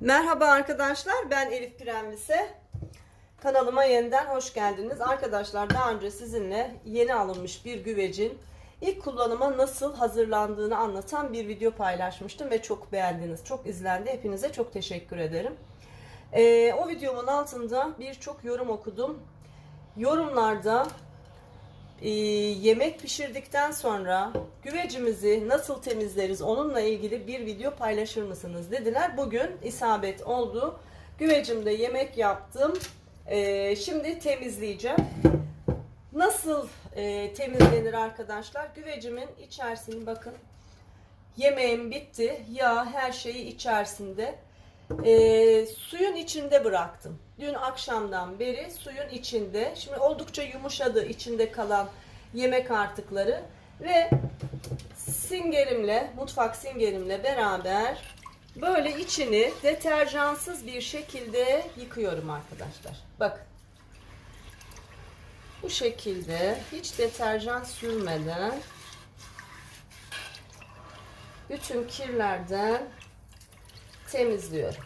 Merhaba arkadaşlar ben Elif Pirenvise. Kanalıma yeniden hoş geldiniz. Arkadaşlar daha önce sizinle yeni alınmış bir güvecin ilk kullanıma nasıl hazırlandığını anlatan bir video paylaşmıştım ve çok beğendiniz. Çok izlendi. Hepinize çok teşekkür ederim. Ee, o videomun altında birçok yorum okudum. Yorumlarda e, yemek pişirdikten sonra güvecimizi nasıl temizleriz onunla ilgili bir video paylaşır mısınız dediler. Bugün isabet oldu. Güvecimde yemek yaptım. E, şimdi temizleyeceğim. Nasıl e, temizlenir arkadaşlar? Güvecimin içerisini bakın. Yemeğim bitti. Yağ her şeyi içerisinde. E, suyun içinde bıraktım. Dün akşamdan beri suyun içinde. Şimdi oldukça yumuşadı içinde kalan yemek artıkları ve singerimle, mutfak singerimle beraber böyle içini deterjansız bir şekilde yıkıyorum arkadaşlar. Bakın. Bu şekilde hiç deterjan sürmeden bütün kirlerden temizliyorum.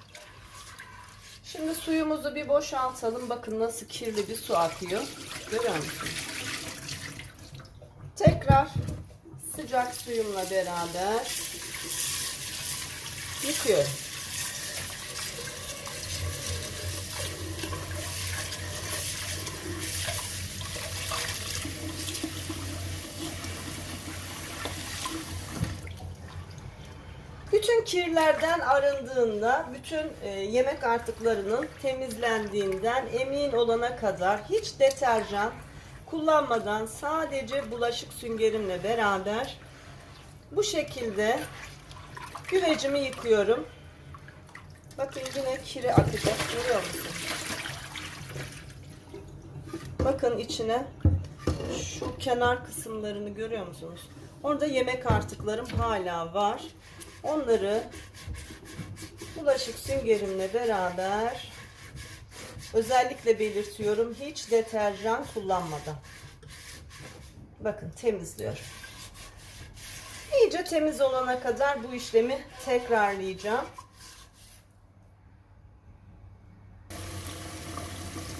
Şimdi suyumuzu bir boşaltalım. Bakın nasıl kirli bir su akıyor. Görüyor musunuz? Tekrar sıcak suyumla beraber yıkıyorum. Bütün kirlerden arındığında, bütün e, yemek artıklarının temizlendiğinden emin olana kadar hiç deterjan kullanmadan sadece bulaşık süngerimle beraber bu şekilde güvecimi yıkıyorum. Bakın yine kiri akacak. Görüyor musunuz? Bakın içine şu kenar kısımlarını görüyor musunuz? Orada yemek artıklarım hala var. Onları bulaşık süngerimle beraber özellikle belirtiyorum hiç deterjan kullanmadan. Bakın temizliyorum. İyice temiz olana kadar bu işlemi tekrarlayacağım.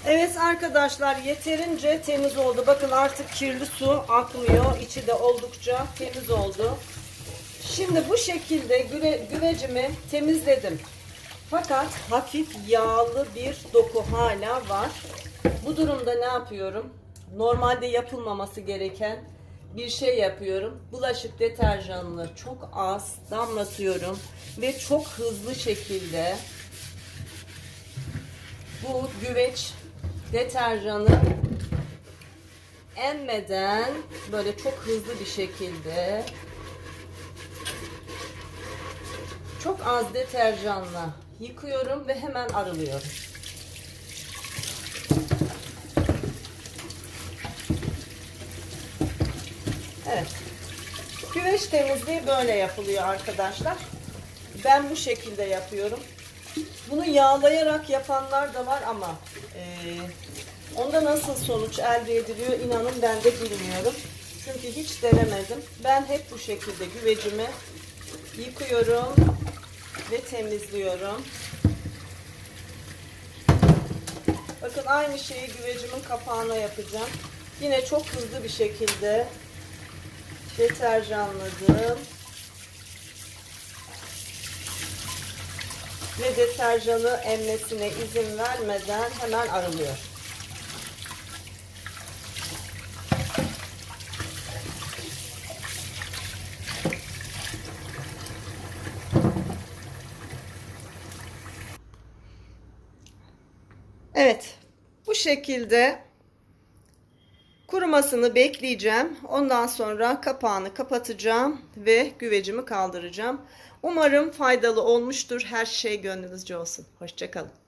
Evet arkadaşlar yeterince temiz oldu. Bakın artık kirli su akmıyor. İçi de oldukça temiz oldu. Şimdi bu şekilde güve, güvecimi temizledim. Fakat hafif yağlı bir doku hala var. Bu durumda ne yapıyorum? Normalde yapılmaması gereken bir şey yapıyorum. Bulaşık deterjanını çok az damlatıyorum ve çok hızlı şekilde bu güveç deterjanı emmeden böyle çok hızlı bir şekilde çok az deterjanla yıkıyorum ve hemen arılıyorum. Evet. Güveç temizliği böyle yapılıyor arkadaşlar. Ben bu şekilde yapıyorum. Bunu yağlayarak yapanlar da var ama e, onda nasıl sonuç elde ediliyor inanın ben de bilmiyorum. Çünkü hiç denemedim. Ben hep bu şekilde güvecimi yıkıyorum ve temizliyorum. Bakın aynı şeyi güvecimin kapağına yapacağım. Yine çok hızlı bir şekilde deterjanladım. Ve deterjanı emmesine izin vermeden hemen arılıyor. Evet. Bu şekilde kurumasını bekleyeceğim. Ondan sonra kapağını kapatacağım ve güvecimi kaldıracağım. Umarım faydalı olmuştur. Her şey gönlünüzce olsun. Hoşçakalın.